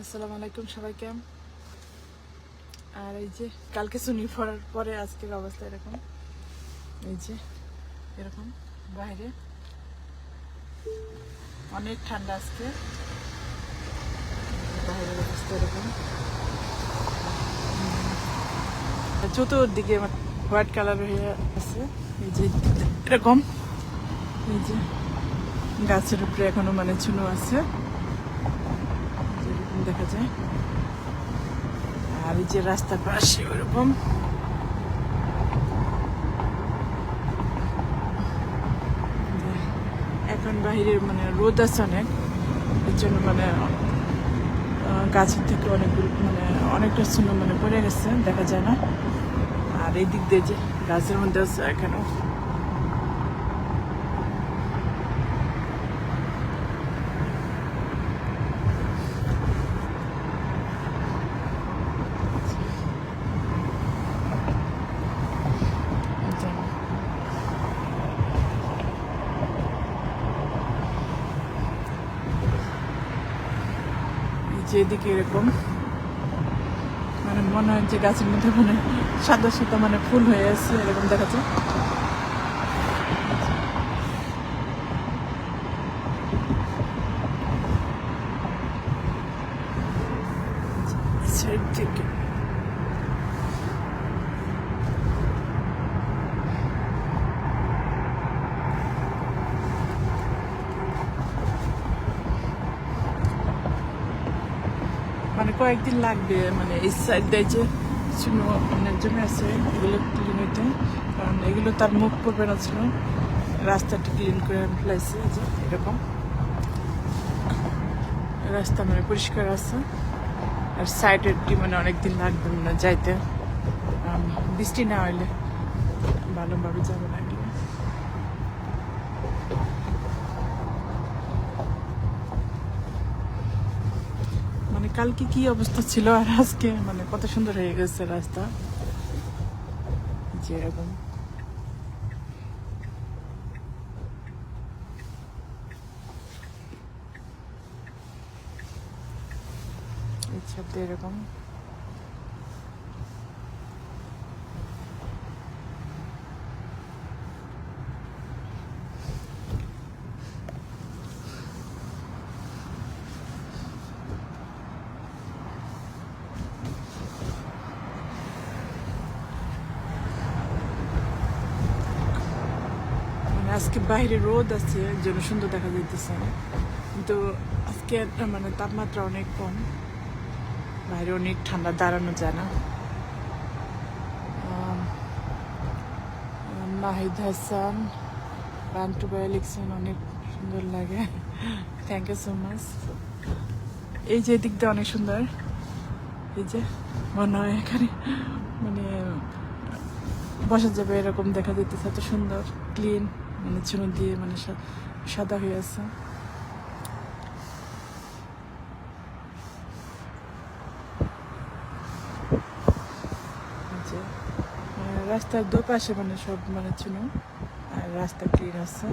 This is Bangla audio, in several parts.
আসসালামু আলাইকুম সবাইকে আর এই যে, কালকে শুনি পড়ার পরে আজকের অবস্থা এরকম। এই যে, এরকম, বাইরে। অনেক ঠান্ডা আজকে। বাইরের অবস্থা এরকম। চতুর্দিকে হোয়াইট কালার হয়ে আছে। এই যে, এরকম। এই যে, গাছের উপরে এখনও মানে চুনো আছে। দেখা যায়। আর এই যে রাস্তার পাশে ওরকম। এখন বাহিরে মানে রোদ আছে অনেক। এর জন্য মানে গাছের থেকে অনেকগুলো মানে অনেকটা চুনো মানে পড়ে গেছে, দেখা যায় না। আর এই দিক দিয়ে যে গাছের মধ্যে আছে এখানেও এই যে এই যে এদিকে এরকম মানে মনে হয় যে গাছের মধ্যে মানে সাদা সাদা মানে ফুল হয়ে আছে, এরকম দেখা সাইড থেকে মানে কয়েকদিন লাগবে মানে এই সাইড দিয়ে যে চুনো মানে জমে আছে, এগুলো ক্লিন হইতে। কারণ এগুলো তার মুখ পড়বে না ছিল। রাস্তাটা ক্লিন করে ফেলাইছে, এই যে, এরকম। রাস্তা মানে পরিষ্কার আছে। আর সাইডেরটি মানে অনেকদিন লাগবে মানে যাইতে। বৃষ্টি না হইলে ভালোভাবে যাবে না এগুলো মানে কালকে কি অবস্থা ছিল আর আজকে? মানে কত সুন্দর হয়ে গেছে রাস্তা। যে এরকম মানে আজকে বাইরে রোদ আছে যেন সুন্দর দেখা যাইতেছে। কিন্তু আজকে মানে তাপমাত্রা অনেক কম। বাইরে অনেক ঠান্ডা দাঁড়ানো যায় না। নাহিদ হাসান বান্টু ভাই লিখছেন, অনেক সুন্দর লাগে। থ্যাংক ইউ সো মাচ এই যে দিক দিয়ে অনেক সুন্দর। এই যে মনে হয় এখানে মানে বসা যাবে এরকম দেখা যেতেছে এত সুন্দর ক্লিন মানে চুনো দিয়ে মানে সাদা হয়ে আছে। রাস্তার দুপাশে মানে সব মানে চুনো আর রাস্তা ক্লিন আছে।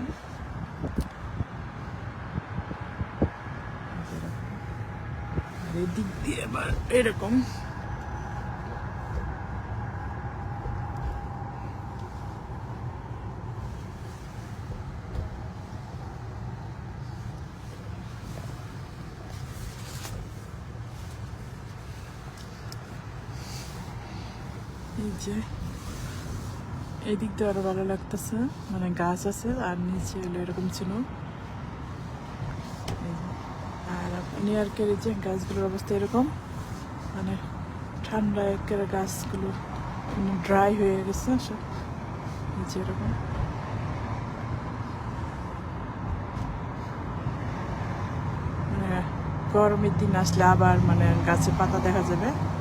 দিক দিয়ে আবার এরকম। এই যে এদিক দিয়ে আরও ভালো লাগতেছে। মানে গাছ আছে, আর নিচে এরকম ছিল। আর নিউ ইয়র্কের যে গাছগুলোর অবস্থা এরকম? মানে ঠান্ডা একের গাছগুলো ড্রাই হয়ে গেছে এই এরকম। মানে গরমের দিন আসলে আবার মানে গাছে পাতা দেখা যাবে। মানে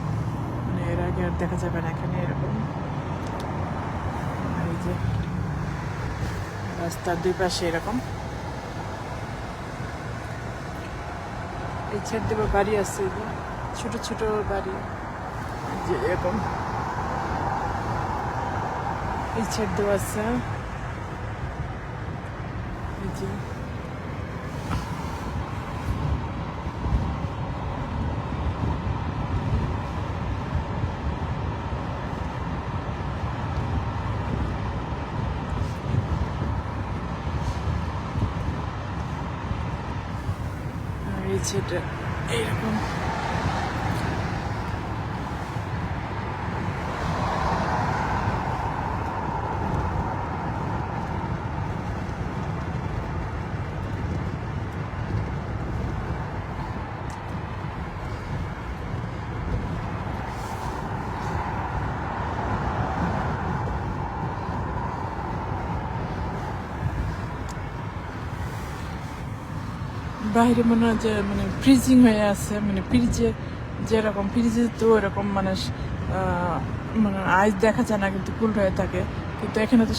আগে আর দেখা যাবে না এখানে এরকম। এই যে রাস্তার দুই পাশে এরকম। এই ছেড় দেবো, বাড়ি আছে ছোট ছোট বাড়ি। যে এরকম। এই ছেড় দেওয়া আছে। এই যে সেটা এইরকম। বাইরে মনে হয় যে মানে ফ্রিজিং হয়ে আছে মানে ফ্রিজে যেরকম ফ্রিজে তো এরকম মানে মানে আইস দেখা যায় না কিন্তু কুল হয়ে থাকে। কিন্তু এখানে তো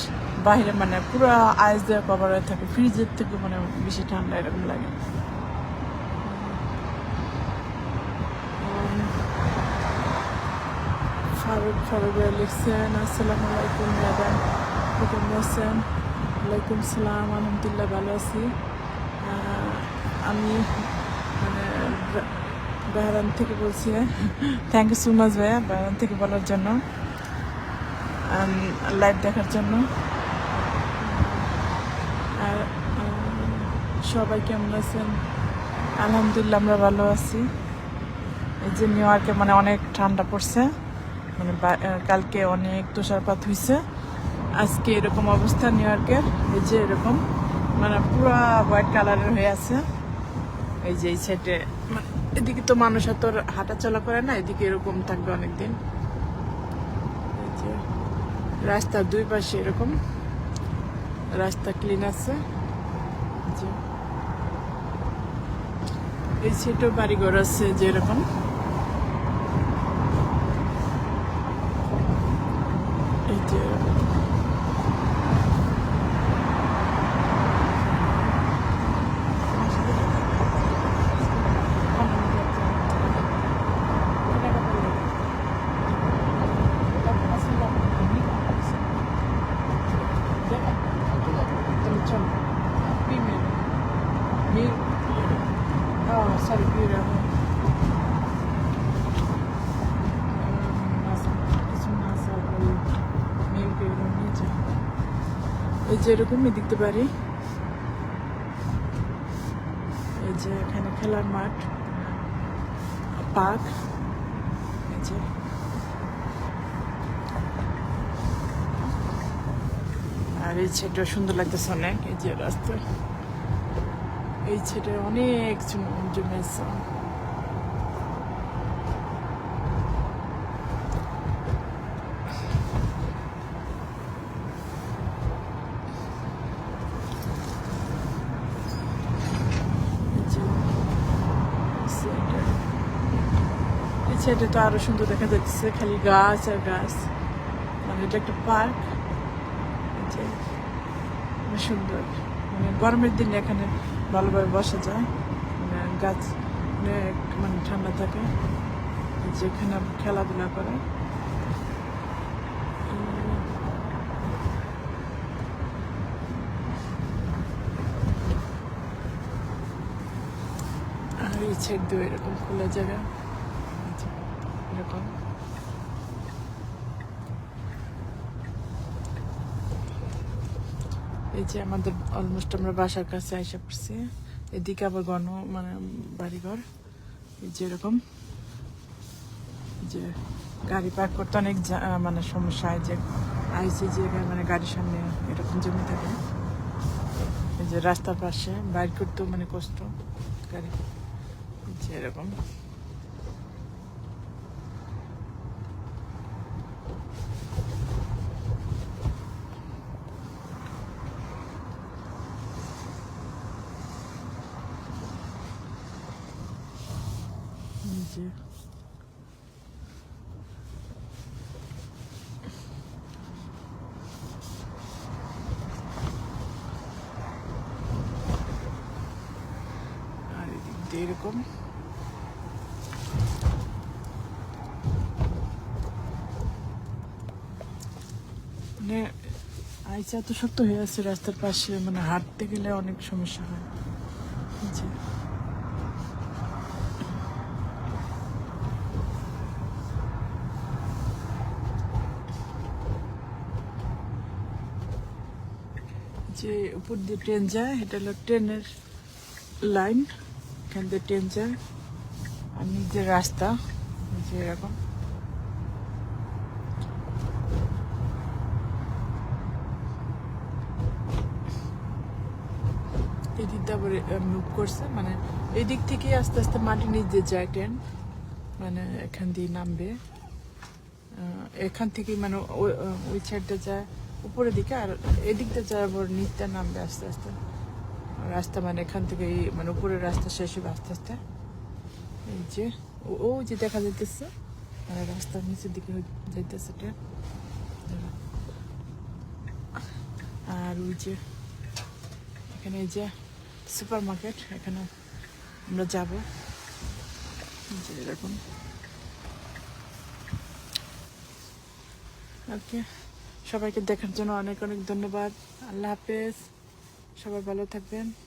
বাইরে মানে পুরো আইস দিয়ে কভার হয়ে থাকে। ফ্রিজের থেকে মানে বেশি ঠান্ডা এরকম লাগে। ফারুক ফারুক লিখছেন, আসসালামু আলাইকুম, ম্যাডাম। কেমন আছেন? ওয়ালাইকুম সালাম, আলহামদুলিল্লাহ, ভালো আছি। আমি মানে বেহারান থেকে বলছি থ্যাংক ইউ সো মাচ ভাইয়া, বেহারান থেকে বলার জন্য। লাইভ দেখার জন্য। আর সবাই কেমন আছেন? আলহামদুলিল্লাহ আমরা ভালো আছি। এই যে নিউ ইয়র্কে মানে অনেক ঠান্ডা পড়ছে। মানে কালকে অনেক তুষারপাত হয়েছে আজকে এরকম অবস্থা নিউ ইয়র্কের এই যে এরকম। মানে পুরো হোয়াইট কালারের হয়ে আছে। এই যে এই সাইডে মানে এদিকে তো মানুষ এত হাঁটাচলা করে না, এদিকে এরকম থাকবে অনেকদিন। রাস্তার দুই পাশে এরকম রাস্তা ক্লিন আছে। এই যে বাড়ি ঘর আছে যে এরকম এই যে Sorry, Peter. এই যে এরকমই দেখতে পারি এই যে এখানে খেলার মাঠ, পার্ক, এই যে। আর এই ছেলেটা সুন্দর লাগতেছে অনেক, এই যে রাস্তা এই ছেলে অনেক জম- জমেছে এই যে ছেলেটা। ছেলেটা তো আরও সুন্দর দেখা যাচ্ছে, খালি গাছ আর গাছ। মানে এটা একটা পার্ক। সুন্দর। মানে গরমের দিনে এখানে ভালোভাবে বসা যায়। মানে গাছ মানে ঠান্ডা থাকে। যেখানে খেলাধুলা করে। আর ছেড় দিয়ে এরকম খোলা জায়গা। এরকম। এই যে আমাদের অলমোস্ট আমরা বাসার কাছে আইসা পড়ছি। এদিকে আবার গণ মানে বাড়িঘর। এই যে এরকম। যে গাড়ি পার্ক করতে অনেক মানে সমস্যা। হয় যে আইসি যে মানে গাড়ির সামনে এরকম জমি থাকে। এই যে রাস্তার পাশে, বাইর করতেও মানে কষ্ট। গাড়ি। যে এরকম। যে আর এদিক দিয়ে এরকম মানে আইসা এত শক্ত হয়ে আছে রাস্তার পাশে মানে হাঁটতে গেলে অনেক সমস্যা হয় যে যে উপর দিয়ে ট্রেন যায়, এটা হলো ট্রেনের লাইন, এখান দিয়ে ট্রেন যায়। আর নিজের রাস্তা যে এরকম। এদিক দিয়ে আবার মুভ করছে মানে এই দিক থেকে আস্তে আস্তে মাটি নিচে যায় ট্রেন মানে এখান দিয়ে নামবে। এখান থেকে মানে ওই সাইডটা যায়। উপরের দিকে আর এদিকটা যায় আবার নিচটা নামবে আস্তে আস্তে। রাস্তা মানে এখান থেকে মানে উপরের রাস্তা শেষ হবে আস্তে আস্তে। এই যে, ও- ও যে দেখা যাইতেছে মানে রাস্তার নিচের দিকে যাইতেছে ট্রেন আর ওই যে, এখানে এই যে সুপার মার্কেট এখানে আমরা যাব। যে এরকম। ওকে। সবাইকে দেখার জন্য অনেক অনেক ধন্যবাদ। আল্লাহ হাফেজ। সবাই ভালো থাকবেন।